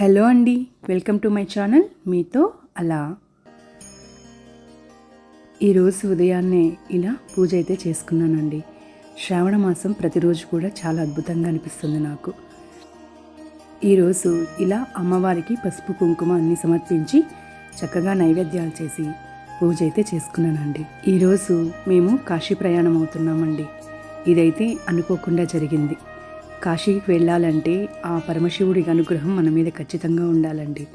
Hello అండి welcome to my channel మీతో అలా. ఈరోజు ఉదయాన్నే ఇలా పూజ అయితే చేసుకున్నానండి. శ్రావణ మాసం ప్రతిరోజు కూడా చాలా అద్భుతంగా అనిపిస్తుంది నాకు. ఈరోజు ఇలా అమ్మవారికి పసుపు కుంకుమ అన్ని సమర్పించి చక్కగా నైవేద్యాలు చేసి పూజ అయితే చేసుకున్నానండి. ఈరోజు మేము కాశీ ప్రయాణం అవుతున్నామండి. ఇదైతే అనుకోకుండా జరిగింది. కాశీకి వెళ్ళాలంటే ఆ పరమశివుడి అనుగ్రహం మన మీద ఖచ్చితంగా ఉండాలండి.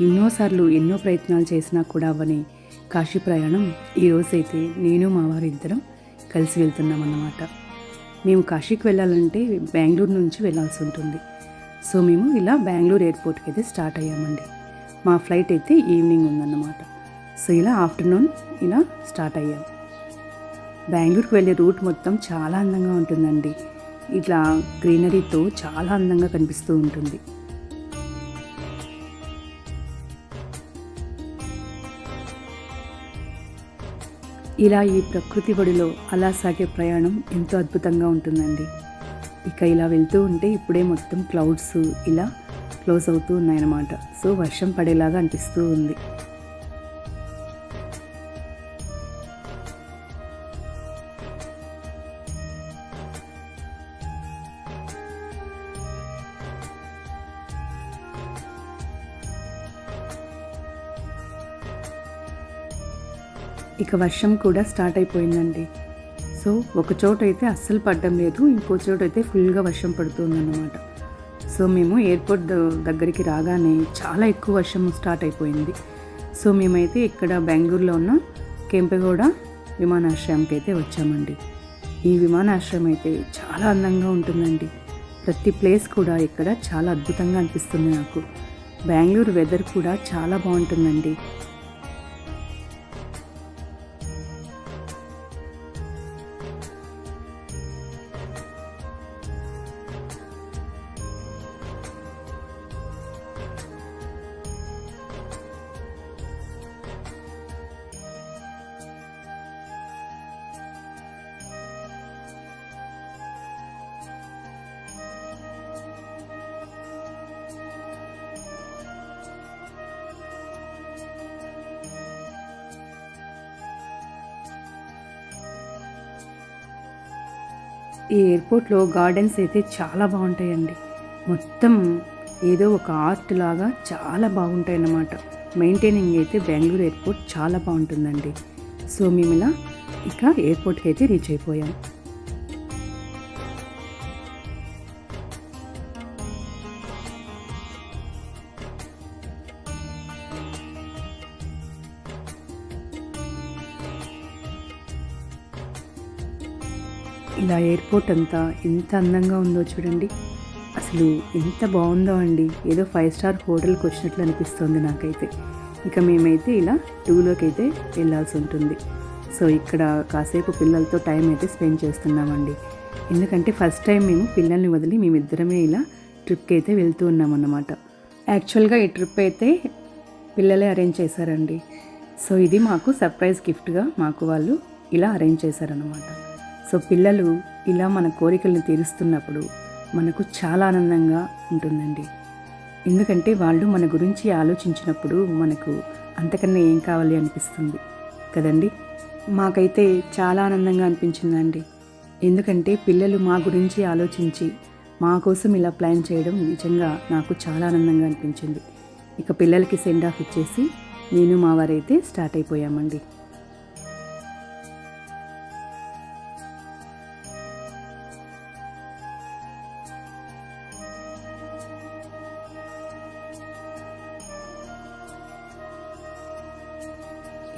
ఎన్నోసార్లు ఎన్నో ప్రయత్నాలు చేసినా కూడా అవ్వని కాశీ ప్రయాణం ఈరోజైతే నేను మా వారిద్దరం కలిసి వెళ్తున్నాం అన్నమాట. మేము కాశీకి వెళ్ళాలంటే బెంగళూరు నుంచి వెళ్ళాల్సి ఉంటుంది. సో మేము ఇలా బెంగళూరు ఎయిర్పోర్ట్కి అయితే స్టార్ట్ అయ్యామండి. మా ఫ్లైట్ అయితే ఈవినింగ్ ఉందన్నమాట. సో ఇలా ఆఫ్టర్నూన్ ఇలా స్టార్ట్ అయ్యాం. బెంగళూరుకు వెళ్ళే రూట్ మొత్తం చాలా అందంగా ఉంటుందండి. ఇట్లా గ్రీనరీతో చాలా అందంగా కనిపిస్తూ ఉంటుంది. ఇలా ఈ ప్రకృతి ఒడిలో అలా సాగే ప్రయాణం ఎంతో అద్భుతంగా ఉంటుందండి. ఇక ఇలా వెళ్తూ ఉంటే ఇప్పుడే మొత్తం క్లౌడ్స్ ఇలా క్లోజ్ అవుతూ ఉన్నాయన్నమాట. సో వర్షం పడేలాగా అనిపిస్తూ ఉంది. ఇక వర్షం కూడా స్టార్ట్ అయిపోయిందండి. సో ఒక చోట అయితే అస్సలు పడడం లేదు ఇంకో చోట అయితే ఫుల్గా వర్షం పడుతుందన్నమాట. సో మేము ఎయిర్పోర్ట్ ద- దగ్గరికి రాగానే చాలా ఎక్కువ వర్షం స్టార్ట్ అయిపోయింది. సో మేమైతే ఇక్కడ బెంగళూరులో ఉన్న కెంపెగౌడ విమానాశ్రయంకి అయితే వచ్చామండి. ఈ విమానాశ్రయం అయితే చాలా అందంగా ఉంటుందండి. ప్రతి ప్లేస్ కూడా ఇక్కడ చాలా అద్భుతంగా అనిపిస్తుంది నాకు. బెంగళూరు వెదర్ కూడా చాలా బాగుంటుందండి. ఈ ఎయిర్పోర్ట్లో గార్డెన్స్ అయితే చాలా బాగుంటాయండి. మొత్తం ఏదో ఒక ఆర్ట్ లాగా చాలా బాగుంటాయి అన్నమాట మెయింటైనింగ్ అయితే బెంగళూరు ఎయిర్పోర్ట్ చాలా బాగుంటుందండి. సో మేము ఇలా ఇక ఎయిర్పోర్ట్కి అయితే రీచ్ అయిపోయాం. ఇలా ఎయిర్పోర్ట్ అంతా ఎంత అందంగా ఉందో చూడండి. అసలు ఎంత బాగుందో అండి. ఏదో ఫైవ్ స్టార్ హోటల్కి వచ్చినట్లు అనిపిస్తుంది నాకైతే. ఇక మేమైతే ఇలా టూలోకి అయితే వెళ్ళాల్సి ఉంటుంది. సో ఇక్కడ కాసేపు పిల్లలతో టైం అయితే స్పెండ్ చేస్తున్నామండి. ఎందుకంటే ఫస్ట్ టైం మేము పిల్లల్ని వదిలి మేమిద్దరమే ఇలా ట్రిప్కి అయితే వెళ్తూ ఉన్నామన్నమాట. యాక్చువల్గా ఈ ట్రిప్ అయితే పిల్లలే అరేంజ్ చేశారండి. సో ఇది మాకు సర్ప్రైజ్ గిఫ్ట్గా మాకు వాళ్ళు ఇలా అరేంజ్ చేశారనమాట సో పిల్లలు ఇలా మన కోరికల్ని తీరుస్తున్నప్పుడు మనకు చాలా ఆనందంగా ఉంటుందండి. ఎందుకంటే వాళ్ళు మన గురించి ఆలోచించినప్పుడు మనకు అంతకన్నా ఏం కావాలి అనిపిస్తుంది కదండి? మాకైతే చాలా ఆనందంగా అనిపించిందండి. ఎందుకంటే పిల్లలు మా గురించి ఆలోచించి మా కోసం ఇలా ప్లాన్ చేయడం నిజంగా నాకు చాలా ఆనందంగా అనిపించింది. ఇక పిల్లలకి సెండ్ ఆఫ్ ఇచ్చేసి నేను మా వారైతే స్టార్ట్ అయిపోయామండి.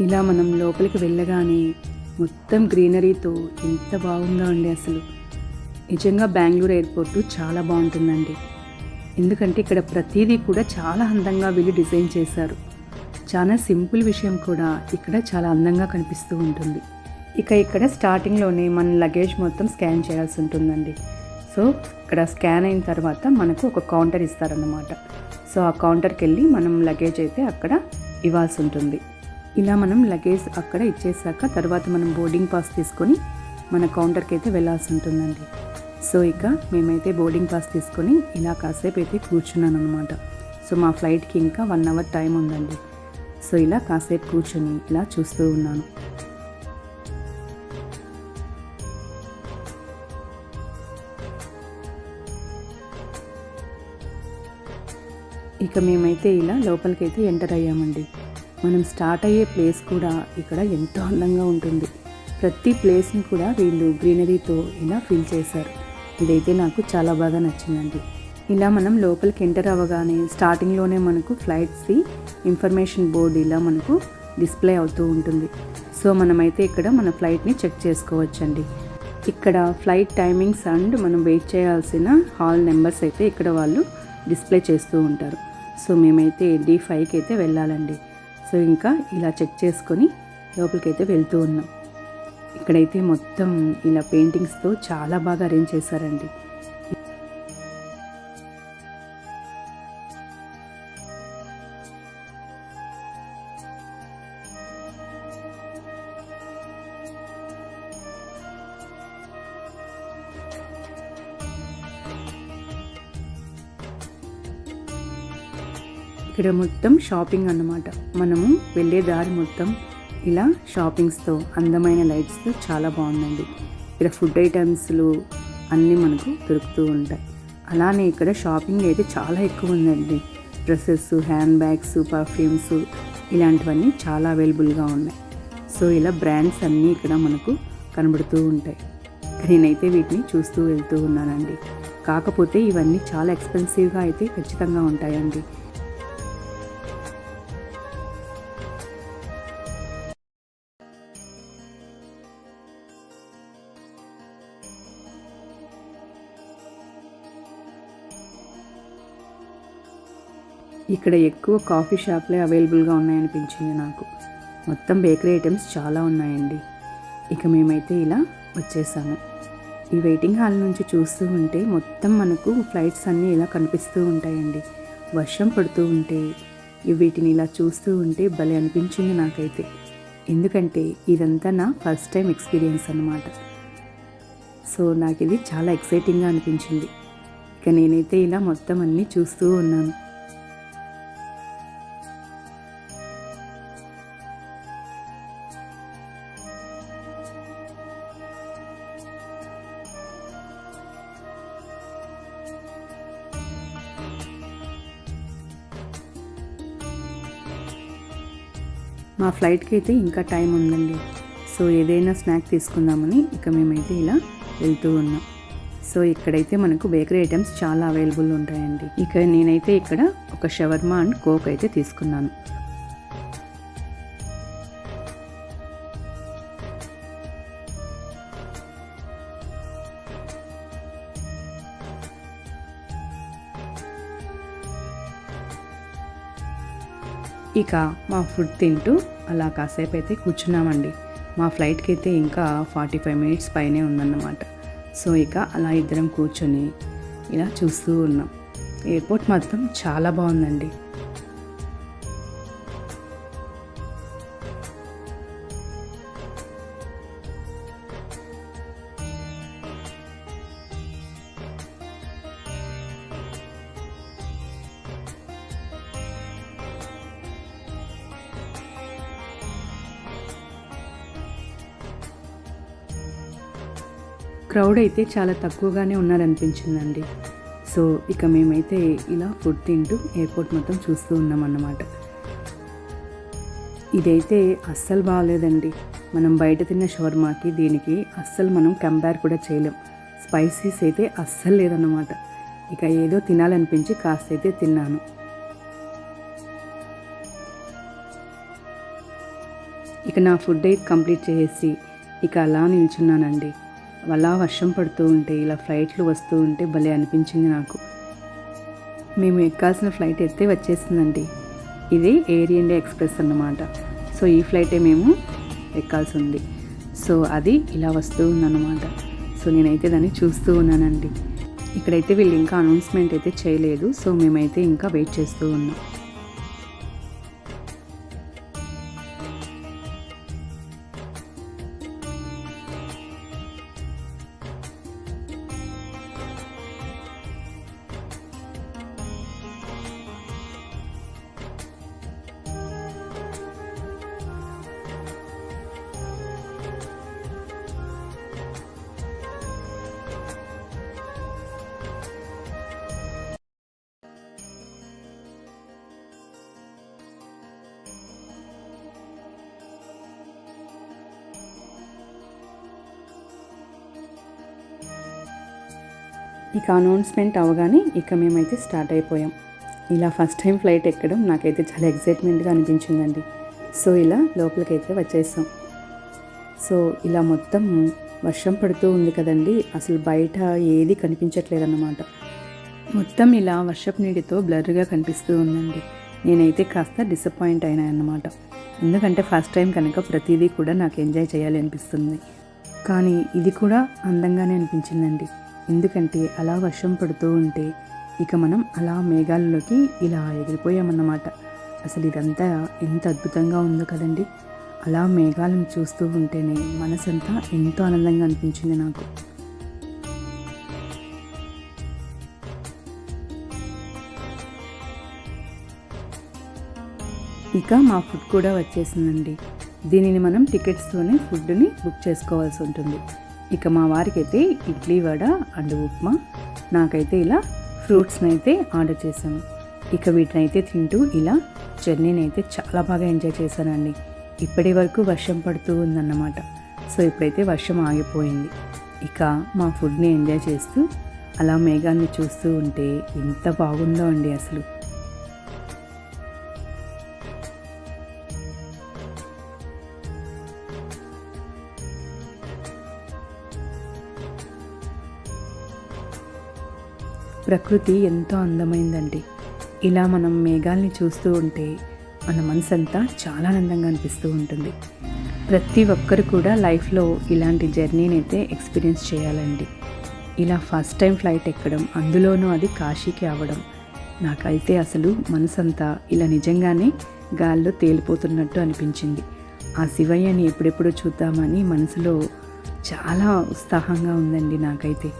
ఇలా మనం లోపలికి వెళ్ళగానే మొత్తం గ్రీనరీతో ఎంత బాగుందో అండి అసలు. నిజంగా బెంగళూరు ఎయిర్పోర్టు చాలా బాగుంటుందండి. ఎందుకంటే ఇక్కడ ప్రతిదీ కూడా చాలా అందంగా వీళ్ళు డిజైన్ చేశారు. చాలా సింపుల్ విషయం కూడా ఇక్కడ చాలా అందంగా కనిపిస్తూ ఉంటుంది. ఇక ఇక్కడ స్టార్టింగ్లోనే మన లగేజ్ మొత్తం స్కాన్ చేయాల్సి ఉంటుందండి. సో ఇక్కడ స్కాన్ అయిన తర్వాత మనకు ఒక కౌంటర్ ఇస్తారన్నమాట. సో ఆ కౌంటర్కి వెళ్ళి మనం లగేజ్ అయితే అక్కడ ఇవ్వాల్సి ఉంటుంది. ఇలా మనం లగేజ్ అక్కడ ఇచ్చేసాక తర్వాత మనం బోర్డింగ్ పాస్ తీసుకొని మన కౌంటర్కి అయితే వెళ్ళాల్సి ఉంటుందండి. సో ఇక మేమైతే బోర్డింగ్ పాస్ తీసుకొని ఇలా కాసేపు అయితే కూర్చున్నాను అనమాట సో మా ఫ్లైట్కి ఇంకా వన్ అవర్ టైం ఉందండి. సో ఇలా కాసేపు కూర్చొని ఇలా చూస్తూ ఉన్నాను. ఇక మేమైతే ఇలా లోపలికైతే ఎంటర్ అయ్యామండి. మనం స్టార్ట్ అయ్యే ప్లేస్ కూడా ఇక్కడ ఎంతో అందంగా ఉంటుంది. ప్రతి ప్లేస్ని కూడా వీళ్ళు గ్రీనరీతో ఇలా ఫిల్ చేశారు. ఇదైతే నాకు చాలా బాగా నచ్చిందండి. ఇలా మనం లోపలికి ఎంటర్ అవ్వగానే స్టార్టింగ్లోనే మనకు ఫ్లైట్స్ది ఇన్ఫర్మేషన్ బోర్డు ఇలా మనకు డిస్ప్లే అవుతూ ఉంటుంది. సో మనమైతే ఇక్కడ మన ఫ్లైట్ని చెక్ చేసుకోవచ్చండి. ఇక్కడ ఫ్లైట్ టైమింగ్స్ అండ్ మనం వెయిట్ చేయాల్సిన హాల్ నెంబర్స్ అయితే ఇక్కడ వాళ్ళు డిస్ప్లే చేస్తూ ఉంటారు. సో మేమైతే డి ఫైవ్కి అయితే వెళ్ళాలండి. సో ఇంకా ఇలా చెక్ చేసుకొని లోపలికైతే వెళ్తూ ఉన్నాం. ఇక్కడైతే మొత్తం ఇలా పెయింటింగ్స్తో చాలా బాగా అరేంజ్ చేశారండి. ఇక్కడ మొత్తం షాపింగ్ అన్నమాట. మనము వెళ్ళే దారి మొత్తం ఇలా షాపింగ్స్తో అందమైన లైట్స్తో చాలా బాగుందండి. ఇక్కడ ఫుడ్ ఐటమ్స్లు అన్నీ మనకు దొరుకుతూ ఉంటాయి. అలానే ఇక్కడ షాపింగ్ అయితే చాలా ఎక్కువ ఉందండి. డ్రెస్సెస్ హ్యాండ్ బ్యాగ్స్ పర్ఫ్యూమ్స్ ఇలాంటివన్నీ చాలా అవైలబుల్గా ఉన్నాయి. సో ఇలా బ్రాండ్స్ అన్నీ ఇక్కడ మనకు కనబడుతూ ఉంటాయి. నేనైతే వీటిని చూస్తూ వెళ్తూ ఉన్నానండి. కాకపోతే ఇవన్నీ చాలా ఎక్స్పెన్సివ్గా అయితే ఖచ్చితంగా ఉంటాయండి. ఇక్కడ ఎక్కువ కాఫీ షాప్లే అవైలబుల్గా ఉన్నాయనిపించింది నాకు. మొత్తం బేకరీ ఐటమ్స్ చాలా ఉన్నాయండి. ఇక మేమైతే ఇలా వచ్చేసాము. ఈ వెయిటింగ్ హాల్ నుంచి చూస్తూ ఉంటే మొత్తం మనకు ఫ్లైట్స్ అన్నీ ఇలా కనిపిస్తూ ఉంటాయండి. వర్షం పడుతూ ఉంటే వీటిని ఇలా చూస్తూ ఉంటే భలే అనిపించింది నాకైతే. ఎందుకంటే ఇదంతా నా ఫస్ట్ టైం ఎక్స్పీరియన్స్ అనమాట సో నాకు ఇది చాలా ఎక్సైటింగ్గా అనిపించింది. ఇక నేనైతే ఇలా మొత్తం అన్నీ చూస్తూ ఉన్నాను. మా ఫ్లైట్కి అయితే ఇంకా టైం ఉందండి. సో ఏదైనా స్నాక్ తీసుకుందామని ఇక మేమైతే ఇలా వెళ్తూ ఉన్నాం. సో ఇక్కడైతే మనకు బేకరీ ఐటమ్స్ చాలా అవైలబుల్ ఉంటాయండి. ఇక నేనైతే ఇక్కడ ఒక షవర్మా అండ్ కోక్ అయితే తీసుకున్నాను. ఇక మా ఫుడ్ తింటూ అలా కాసేపు అయితే కూర్చున్నామండి. మా ఫ్లైట్కి అయితే ఇంకా ఫార్టీ ఫైవ్ మినిట్స్ పైనే ఉందన్నమాట. సో ఇక అలా ఇద్దరం కూర్చొని ఇలా చూస్తూ ఉన్నాం. ఎయిర్పోర్ట్ మాత్రం చాలా బాగుందండి. క్రౌడ్ అయితే చాలా తక్కువగానే ఉన్నారనిపించిందండి. సో ఇక మేమైతే ఇలా ఫుడ్ తింటూ ఎయిర్పోర్ట్ మొత్తం చూస్తూ ఉన్నామన్నమాట. ఇదైతే అస్సలు బాగాలేదండి. మనం బయట తిన్న షవర్మాకి దీనికి అస్సలు మనం కంపేర్ కూడా చేయలేం. స్పైసీస్ అయితే అస్సలు లేదన్నమాట. ఇక ఏదో తినాలనిపించి కాస్త అయితే తిన్నాను. ఇక నా ఫుడ్ అయితే కంప్లీట్ చేసి ఇక అలా నిల్చున్నానండి. అలా వర్షం పడుతూ ఉంటే ఇలా ఫ్లైట్లు వస్తూ ఉంటే భలే అనిపించింది నాకు. మేము ఎక్కాల్సిన ఫ్లైట్ అయితే వచ్చేసిందండి. ఇది ఎయిర్ ఇండియా ఎక్స్ప్రెస్ అన్నమాట. సో ఈ ఫ్లైటే మేము ఎక్కాల్సి ఉంది సో అది ఇలా వస్తూ ఉందన్నమాట. సో నేనైతే దాన్ని చూస్తూ ఉన్నానండి. ఇక్కడైతే వీళ్ళు ఇంకా అనౌన్స్మెంట్ అయితే చేయలేదు. సో మేమైతే ఇంకా వెయిట్ చేస్తూ ఉన్నాం. ఇక అనౌన్స్మెంట్ అవగానే ఇక మేమైతే స్టార్ట్ అయిపోయాం. ఇలా ఫస్ట్ టైం ఫ్లైట్ ఎక్కడం నాకైతే చాలా ఎక్సైట్మెంట్గా అనిపించిందండి. సో ఇలా లోపలికైతే వచ్చేసాం. సో ఇలా మొత్తం వర్షం పడుతూ ఉంది కదండి. అసలు బయట ఏది కనిపించట్లేదన్నమాట. మొత్తం ఇలా వర్షపు నీటితో బ్లర్గా కనిపిస్తూ ఉందండి. నేనైతే కాస్త డిసప్పాయింట్ అయినా అన్నమాట ఎందుకంటే ఫస్ట్ టైం కనుక ప్రతిదీ కూడా నాకు ఎంజాయ్ చేయాలి అనిపిస్తుంది కానీ ఇది కూడా అందంగానే అనిపించిందండి. ఎందుకంటే అలా వర్షం పడుతూ ఉంటే ఇక మనం అలా మేఘాలలోకి ఇలా ఎగిరిపోయామన్నమాట. అసలు ఇదంతా ఎంత అద్భుతంగా ఉందో కదండి. అలా మేఘాలను చూస్తూ ఉంటేనే మనసంతా ఎంతో ఆనందంగా అనిపించింది నాకు. ఇక మా ఫుడ్ కూడా వచ్చేసిందండి. దీనిని మనం టికెట్స్తోనే ఫుడ్ని బుక్ చేసుకోవాల్సి ఉంటుంది. ఇక మా వారికైతే ఇడ్లీ వడ అండ్ ఉప్మా. నాకైతే ఇలా ఫ్రూట్స్ని అయితే ఆర్డర్ చేశాను. ఇక వీటిని అయితే తింటూ ఇలా జర్నీని అయితే చాలా బాగా ఎంజాయ్ చేశానండి. ఇప్పటి వరకు వర్షం పడుతూ ఉందన్నమాట. సో ఇప్పుడైతే వర్షం ఆగిపోయింది. ఇక మా ఫుడ్ని ఎంజాయ్ చేస్తూ అలా మేఘాన్ని చూస్తూ ఉంటే ఎంత బాగుందో అండి అసలు. ప్రకృతి ఎంతో అందమైందండి. ఇలా మనం మేఘాల్ని చూస్తూ ఉంటే మన మనసంతా చాలా ఆనందంగా అనిపిస్తూ ఉంటుంది. ప్రతి ఒక్కరు కూడా లైఫ్లో ఇలాంటి జర్నీని అయితే ఎక్స్పీరియన్స్ చేయాలండి. ఇలా ఫస్ట్ టైం ఫ్లైట్ ఎక్కడం అందులోనూ అది కాశీకి అవ్వడం నాకైతే అసలు మనసంతా ఇలా నిజంగానే గాల్లో తేలిపోతున్నట్టు అనిపించింది. ఆ శివయ్యని ఎప్పుడెప్పుడు చూద్దామని మనసులో చాలా ఉత్సాహంగా ఉందండి నాకైతే.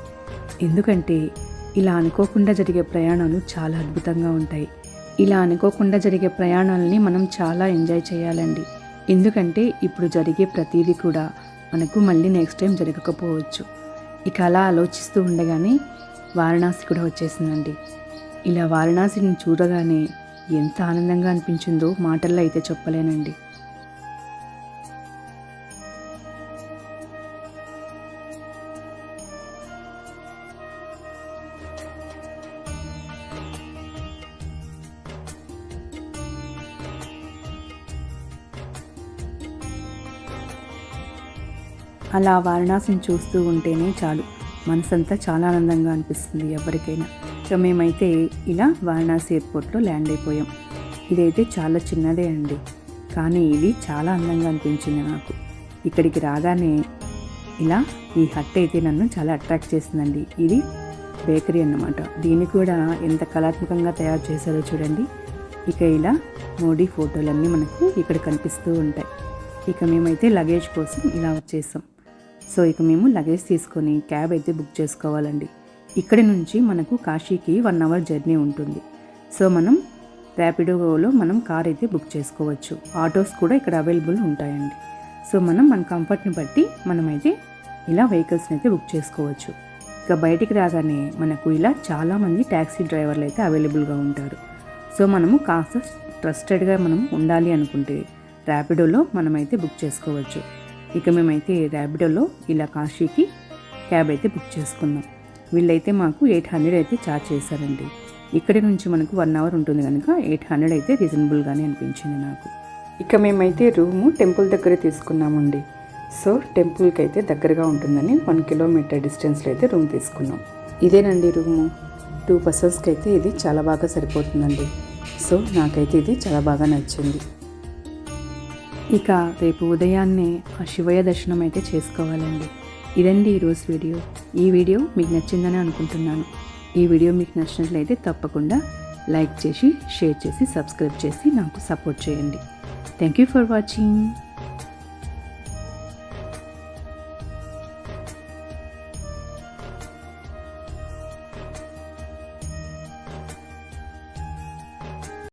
ఎందుకంటే ఇలా అనుకోకుండా జరిగే ప్రయాణాలు చాలా అద్భుతంగా ఉంటాయి. ఇలా అనుకోకుండా జరిగే ప్రయాణాలని మనం చాలా ఎంజాయ్ చేయాలండి. ఎందుకంటే ఇప్పుడు జరిగే ప్రతిదీ కూడా మనకు మళ్ళీ నెక్స్ట్ టైం జరగకపోవచ్చు. ఇక అలా ఆలోచిస్తూ ఉండగానే వారణాసి కూడా వచ్చేసిందండి. ఇలా వారణాసిని చూడగానే ఎంత ఆనందంగా అనిపించిందో మాటల్లో అయితే చెప్పలేనండి. అలా వారణాసిని చూస్తూ ఉంటేనే చాలు. మనసంతా చాలా ఆనందంగా అనిపిస్తుంది ఎవరికైనా సో మేమైతే ఇలా వారణాసి ఎయిర్పోర్ట్లో ల్యాండ్ అయిపోయాం. ఇదైతే చాలా చిన్నదే అండి. కానీ ఇది చాలా అందంగా అనిపించింది నాకు. ఇక్కడికి రాగానే ఇలా ఈ హట్ అయితే నన్ను చాలా అట్రాక్ట్ చేసిందండి. ఇది బేకరీ అన్నమాట. దీన్ని కూడా ఎంత కళాత్మకంగా తయారు చేశారో చూడండి. ఇక ఇలా మోడీ ఫోటోలన్నీ మనకు ఇక్కడ కనిపిస్తూ ఉంటాయి. ఇక మేమైతే లగేజ్ కోసం ఇలా వచ్చేసాం. సో ఇక మేము లగేజ్ తీసుకొని క్యాబ్ అయితే బుక్ చేసుకోవాలండి. ఇక్కడి నుంచి మనకు కాశీకి వన్ అవర్ జర్నీ ఉంటుంది. సో మనం ర్యాపిడోలో మనం కార్ అయితే బుక్ చేసుకోవచ్చు. ఆటోస్ కూడా ఇక్కడ అవైలబుల్ ఉంటాయండి. సో మనం మన కంఫర్ట్ని బట్టి మనమైతే ఇలా వెహికల్స్ని అయితే బుక్ చేసుకోవచ్చు. ఇక బయటికి రాగానే మనకు ఇలా చాలామంది ట్యాక్సీ డ్రైవర్లు అయితే అవైలబుల్గా ఉంటారు. సో మనము కాస్త ట్రస్టెడ్గా మనం ఉండాలి అనుకుంటే ర్యాపిడోలో మనమైతే బుక్ చేసుకోవచ్చు. ఇక మేమైతే ర్యాబిడోలో ఇలా కాశీకి క్యాబ్ అయితే బుక్ చేసుకున్నాం. వీళ్ళైతే మాకు ఎయిట్ హండ్రెడ్ అయితే ఛార్జ్ చేశారండి. ఇక్కడి నుంచి మనకు వన్ అవర్ ఉంటుంది కనుక ఎయిట్ హండ్రెడ్ అయితే రీజనబుల్గానే అనిపించింది నాకు. ఇక మేమైతే రూము టెంపుల్ దగ్గర తీసుకున్నామండి. సో టెంపుల్కి అయితే దగ్గరగా ఉంటుందని వన్ కిలోమీటర్ డిస్టెన్స్లో అయితే రూమ్ తీసుకున్నాం. ఇదేనండి రూము. టూ పర్సన్స్కి అయితే ఇది చాలా బాగా సరిపోతుందండి. సో నాకైతే ఇది చాలా బాగా నచ్చింది. ఇక రేపు ఉదయాన్నే ఆ శివయ్య దర్శనం అయితే చేసుకోవాలండి. ఇదండి ఈరోజు వీడియో. ఈ వీడియో మీకు నచ్చిందని అనుకుంటున్నాను. ఈ వీడియో మీకు నచ్చినట్లయితే తప్పకుండా లైక్ చేసి షేర్ చేసి సబ్స్క్రైబ్ చేసి నాకు సపోర్ట్ చేయండి. Thank you for watching.